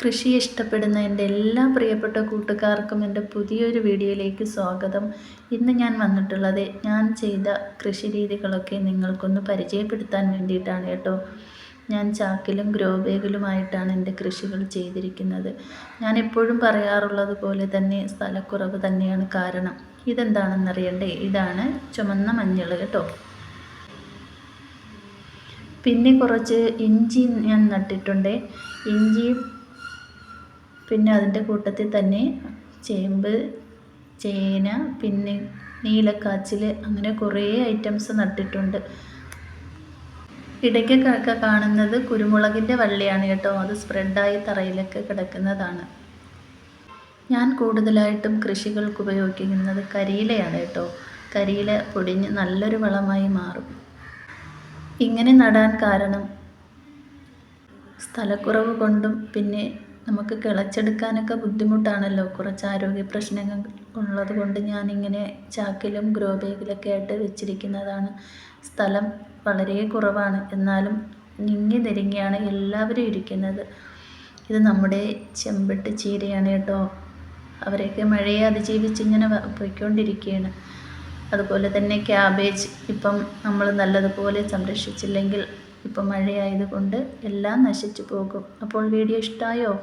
കൃഷി ഇഷ്ടപ്പെടുന്ന എന്റെ എല്ലാ പ്രിയപ്പെട്ട കൂട്ടുകാർക്കും എന്റെ പുതിയൊരു വീഡിയോയിലേക്ക് സ്വാഗതം. ഇന്ന് ഞാൻ വന്നിട്ടുള്ളത് ഞാൻ ചെയ്ത കൃഷി രീതികളൊക്കെ നിങ്ങൾക്കൊന്ന് പരിചയപ്പെടുത്താൻ വേണ്ടിയിട്ടാണ് കേട്ടോ. ഞാൻ ചാക്കിലും ഗ്രോ ബാഗിലുമായിട്ടാണ് എന്റെ കൃഷികൾ ചെയ്തിരിക്കുന്നത്. ഞാൻ എപ്പോഴും പറയാറുള്ളത് പോലെ തന്നെ സ്ഥലക്കുറവ് തന്നെയാണ് കാരണം. ഇതെന്താണെന്നറിയണ്ടേ? ഇതാണ് ചുമന്ന മഞ്ഞൾ കേട്ടോ. പിന്നെ കുറച്ച് ഇഞ്ചി ഞാൻ നട്ടിട്ടുണ്ട്. ഇഞ്ചിയും പിന്നെ അതിന്റെ കൂട്ടത്തിൽ തന്നെ ചേമ്പ് ചേന പിന്നെ നീലക്കാച്ചിൽ അങ്ങനെ കുറേ ഐറ്റംസ് നട്ടിട്ടുണ്ട്. ഇടയ്ക്കൊക്കെ കാണുന്നത് കുരുമുളകിന്റെ വള്ളിയാണ് കേട്ടോ. അത് സ്പ്രെഡായി തറയിലൊക്കെ കിടക്കുന്നതാണ്. ഞാൻ കൂടുതലായിട്ടും കൃഷികൾക്ക് ഉപയോഗിക്കുന്നത് കരിയിലയാണ് കേട്ടോ. കരിയില പൊടിഞ്ഞ് നല്ലൊരു വളമായി മാറും. ഇങ്ങനെ നടാൻ കാരണം സ്ഥലക്കുറവ് കൊണ്ടും പിന്നെ നമുക്ക് കിളച്ചെടുക്കാനൊക്കെ ബുദ്ധിമുട്ടാണല്ലോ. കുറച്ച് ആരോഗ്യ പ്രശ്നങ്ങൾ ഉള്ളത് കൊണ്ട് ഞാനിങ്ങനെ ചാക്കിലും ഗ്രോ ബാഗിലൊക്കെ ആയിട്ട് വെച്ചിരിക്കുന്നതാണ്. സ്ഥലം വളരെ കുറവാണ്. എന്നാലും നിങ്ങി നെരുങ്ങിയാണ് എല്ലാവരും ഇരിക്കുന്നത്. ഇത് നമ്മുടെ ചെമ്പട്ട് ചീരയാണ് കേട്ടോ. അവരെയൊക്കെ മഴയെ അതിജീവിച്ച് ഇങ്ങനെ പോയിക്കൊണ്ടിരിക്കുകയാണ്. അതുപോലെ തന്നെ ക്യാബേജ് ഇപ്പം നമ്മൾ നല്ലതുപോലെ സംരക്ഷിച്ചില്ലെങ്കിൽ ഇപ്പം മഴയായതുകൊണ്ട് എല്ലാം നശിച്ചു പോകും. അപ്പോൾ വീഡിയോ ഇഷ്ടമായോ